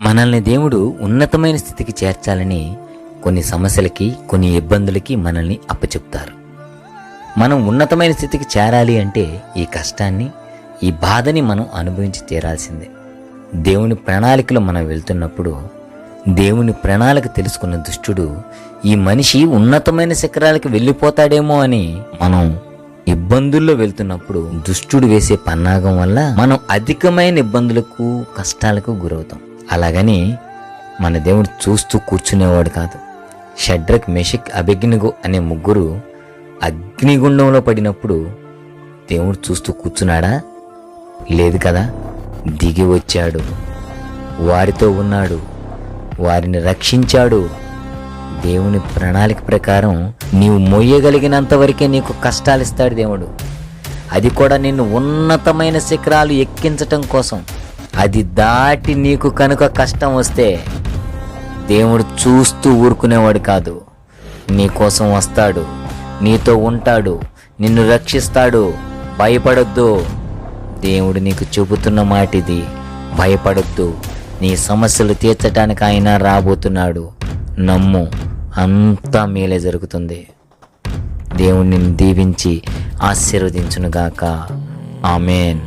మనల్ని దేవుడు ఉన్నతమైన స్థితికి చేర్చాలని కొన్ని సమస్యలకి కొన్ని ఇబ్బందులకి మనల్ని అప్పచెప్తారు. మనం ఉన్నతమైన స్థితికి చేరాలి అంటే ఈ కష్టాన్ని ఈ బాధని మనం అనుభవించి తీరాల్సిందే. దేవుని ప్రణాళికలో మనం వెళ్తున్నప్పుడు దేవుని ప్రణాళిక తెలుసుకున్న దుష్టుడు ఈ మనిషి ఉన్నతమైన శిఖరాలకు వెళ్ళిపోతాడేమో అని మనం ఇబ్బందుల్లో వెళ్తున్నప్పుడు దుష్టుడు వేసే పన్నాగం వల్ల మనం అధికమైన ఇబ్బందులకు కష్టాలకు గురవుతాం. అలాగని మన దేవుడు చూస్తూ కూర్చునేవాడు కాదు. షడ్రక్ మెషిక్ అభిజ్ఞగు అనే ముగ్గురు అగ్నిగుండంలో పడినప్పుడు దేవుడు చూస్తూ కూర్చున్నాడా? లేదు కదా. దిగి వచ్చాడు. వారితో ఉన్నాడు. వారిని రక్షించాడు. దేవుని ప్రణాళిక ప్రకారం నీవు మొయ్యగలిగినంత వరకే నీకు కష్టాలు ఇస్తాడు దేవుడు. అది కూడా నిన్ను ఉన్నతమైన శిఖరాలు ఎక్కించటం కోసం. అది దాటి నీకు కనుక కష్టం వస్తే దేవుడు చూస్తూ ఊరుకునేవాడు కాదు. నీ కోసం వస్తాడు. నీతో ఉంటాడు. నిన్ను రక్షిస్తాడు. భయపడొద్దు. దేవుడు నీకు చెబుతున్న మాట ఇది భయపడొద్దు. నీ సమస్యలు తీర్చడానికి ఆయన రాబోతున్నాడు. నమ్ము అంతా మేలే జరుగుతుంది. దేవుడు దీవించి ఆశీర్వదించునుగాక. ఆమెన్.